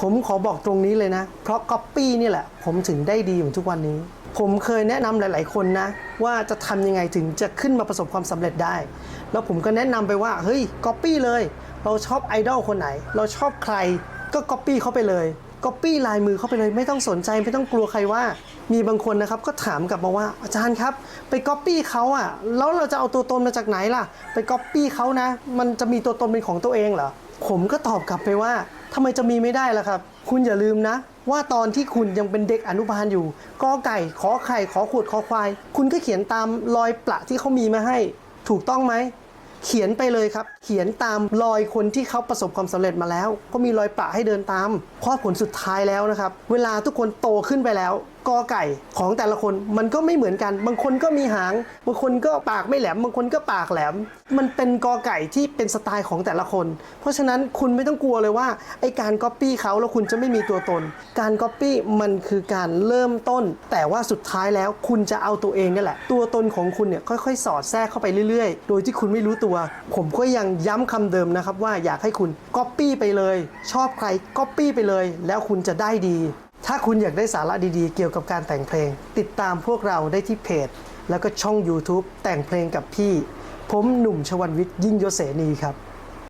ผมขอบอกตรงนี้เลยนะ เพราะก๊อปปี้นี่แหละ ผมถึงได้ดีอยู่ทุกวันนี้ ผมเคยแนะนำหลาย ๆ คนนะ ว่าจะทำยังไงถึงจะขึ้นมาประสบความสำเร็จได้ แล้วผมก็แนะนำไปว่า เฮ้ยก๊อปปี้เลย เราชอบไอดอลคนไหน เราชอบใครก็ก๊อปปี้เขาไปเลยก๊อปปี้ลายมือเขาไปเลยไม่ต้องสนใจไม่ต้องกลัวใครว่า มีบางคนนะครับก็ถามกลับมาว่าอาจารย์ครับ ไปก๊อปปี้เขาอะแล้วเราจะเอาตัวตนมาจากไหนล่ะ ไปก๊อปปี้เขานะ มันจะมีตัวตนเป็นของตัวเองเหรอผมก็ตอบกลับไปว่า ทำไมจะมีไม่ได้ล่ะครับ คุณอย่าลืมนะ ว่าตอนที่คุณยังเป็นเด็กอนุบาลอยู่กอไก่ขอไข่ขอขวดขอควาย คุณก็เขียนตามรอยประที่เขามีมาให้ ถูกต้องไหมเขียนไปเลยครับ เขียนตามรอยคนที่เขาประสบความสำเร็จมาแล้ว ก็มีรอยประให้เดินตามเพราะผลสุดท้ายแล้วนะครับ เวลาทุกคนโตขึ้นไปแล้วกอไก่ของแต่ละคนมันก็ไม่เหมือนกัน บางคนก็มีหาง บางคนก็ปากไม่แหลม บางคนก็ปากแหลม มันเป็นกอไก่ที่เป็นสไตล์ของแต่ละคน เพราะฉะนั้นคุณไม่ต้องกลัวเลยว่าไอการก๊อปปี้เขาแล้วคุณจะไม่มีตัวตน การก๊อปปี้มันคือการเริ่มต้น แต่ว่าสุดท้ายแล้วคุณจะเอาตัวเองนี่แหละ ตัวตนของคุณเนี่ยค่อยๆ สอดแทรกเข้าไปเรื่อยๆ โดยที่คุณไม่รู้ตัว ผมก็ยังย้ำคำเดิมนะครับว่าอยากให้คุณก๊อปปี้ไปเลย ชอบใครก๊อปปี้ไปเลย แล้วคุณจะได้ดี ถ้าคุณอยากได้สาระดีๆ เกี่ยวกับการแต่งเพลง ติดตามพวกเราได้ที่เพจ แล้วก็ช่อง YouTube แต่งเพลงกับพี่ ผมหนุ่มชวันวิทย์ยิ่งยศเสนีครับ